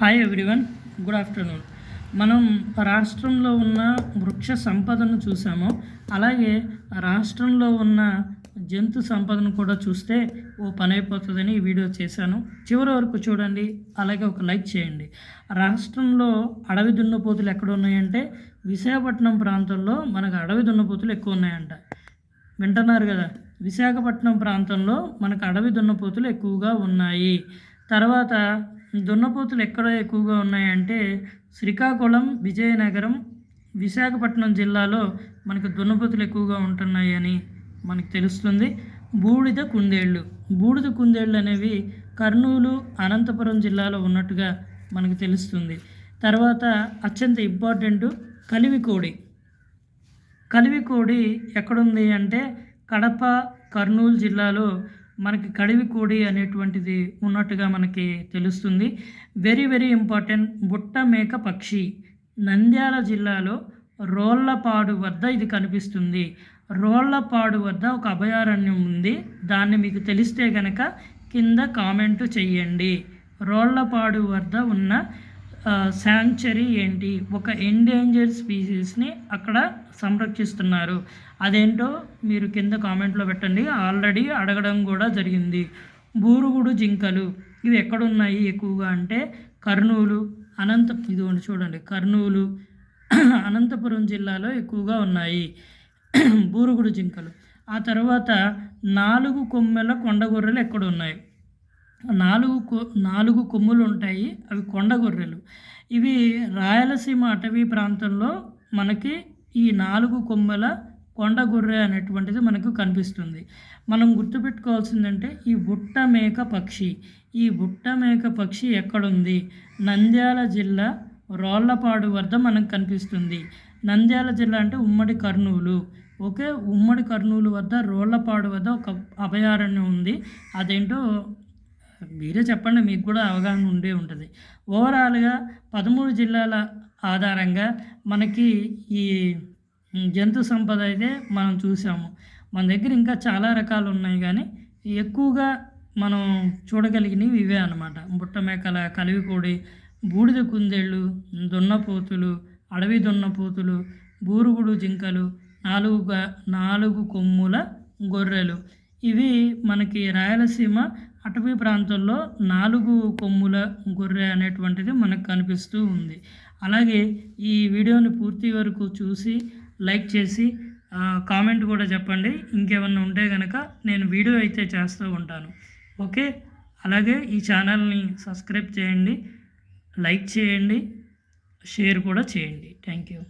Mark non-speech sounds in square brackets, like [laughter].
Hi everyone good afternoon మనం రాష్ట్రంలో ఉన్న వృక్ష సంపదను చూసాము అలాగే రాష్ట్రంలో ఉన్న జంతు సంపదను కూడా చూస్తే ఓ పని అయిపోతుందని ఈ వీడియో చేశాను. చివరి వరకు చూడండి అలాగే ఒక లైక్ చేయండి. రాష్ట్రంలో అడవి దున్నపోతులు ఎక్కడ ఉన్నాయంటే విశాఖపట్నం ప్రాంతంలో మనకు అడవి దున్నపోతులు ఎక్కువ ఉన్నాయంట. వింటున్నారు కదా? విశాఖపట్నం ప్రాంతంలో మనకు అడవి దున్నపోతులు ఎక్కువగా ఉన్నాయి. తర్వాత దున్నపోతులు ఎక్కడ ఎక్కువగా ఉన్నాయంటే శ్రీకాకుళం విజయనగరం విశాఖపట్నం జిల్లాలో మనకు దున్నపోతులు ఎక్కువగా ఉంటున్నాయి అని మనకు తెలుస్తుంది. బూడిద కుందేళ్ళు. బూడిద కుందేళ్ళు అనేవి కర్నూలు అనంతపురం జిల్లాలో ఉన్నట్టుగా మనకు తెలుస్తుంది. తర్వాత అత్యంత ఇంపార్టెంట్ కలివికోడి. కలివికోడి ఎక్కడుంది అంటే కడప కర్నూలు జిల్లాలో మనకి కడివి కోడి అనేటువంటిది ఉన్నట్టుగా మనకి తెలుస్తుంది. వెరీ వెరీ ఇంపార్టెంట్ బుట్ట మేక పక్షి. నంద్యాల జిల్లాలో రోళ్ళపాడు వద్ద ఇది కనిపిస్తుంది. రోళ్ళపాడు వద్ద ఒక అభయారణ్యం ఉంది. దాన్ని మీకు తెలిస్తే కనుక కింద కామెంట్ చెయ్యండి. రోళ్ళపాడు వద్ద ఉన్న శాంక్చరీ ఏంటి? ఒక ఎండేంజర్ స్పీసీస్ని అక్కడ సంరక్షిస్తున్నారు. అదేంటో మీరు కింద కామెంట్లో పెట్టండి. ఆల్రెడీ అడగడం కూడా జరిగింది. బూరుగుడు జింకలు ఇవి ఎక్కడున్నాయి ఎక్కువగా అంటే కర్నూలు అనంత ఇదిగోండి చూడండి. కర్నూలు [clears throat] అనంతపురం జిల్లాలో ఎక్కువగా ఉన్నాయి. [clears throat] బూరుగుడు జింకలు. ఆ తర్వాత నాలుగు కొమ్మెల కొండగొర్రెలు ఎక్కడ ఉన్నాయి నాలుగు కొ నాలుగు కొమ్ములు ఉంటాయి. అవి కొండ గొర్రెలు ఇవి రాయలసీమ అటవీ ప్రాంతంలో మనకి ఈ నాలుగు కొమ్మల కొండ గొర్రె అనేటువంటిది మనకు కనిపిస్తుంది. మనం గుర్తుపెట్టుకోవాల్సిందంటే ఈ బుట్ట మేక పక్షి. ఈ బుట్ట మేక పక్షి ఎక్కడుంది? నంద్యాల జిల్లా రోళ్ళపాడు వద్ద మనకు కనిపిస్తుంది. నంద్యాల జిల్లా అంటే ఉమ్మడి కర్నూలు. ఓకే ఉమ్మడి కర్నూలు వద్ద రోళ్ళపాడు వద్ద ఒక అభయారణ్యం ఉంది. అదేంటో మీరే చెప్పండి మీకు కూడా అవగాహన ఉండే ఉంటుంది. ఓవరాల్గా పదమూడు జిల్లాల ఆధారంగా మనకి ఈ జంతు సంపద అయితే మనం చూసాము. మన దగ్గర ఇంకా చాలా రకాలు ఉన్నాయి కానీ ఎక్కువగా మనం చూడగలిగినవి ఇవే అనమాట బుట్టమేకల కలివికోడి బూడిద కుందేళ్ళు దున్నపోతులు అడవి దున్నపోతులు బూరుగుడు జింకలు నాలుగు నాలుగు కొమ్ముల గొర్రెలు. ఇవి మనకి రాయలసీమ అటవీ ప్రాంతంలో నాలుగు కొమ్ముల గొర్రె అనేటువంటిది మనకు కనిపిస్తూ ఉంది. అలాగే ఈ వీడియోని పూర్తి వరకు చూసి లైక్ చేసి కామెంట్ కూడా చెప్పండి. ఇంకేమన్నా ఉంటే కనుక నేను వీడియో అయితే చేస్తూ ఉంటాను. ఓకే? అలాగే ఈ ఛానల్ని సబ్స్క్రైబ్ చేయండి లైక్ చేయండి షేర్ కూడా చేయండి. Thank you.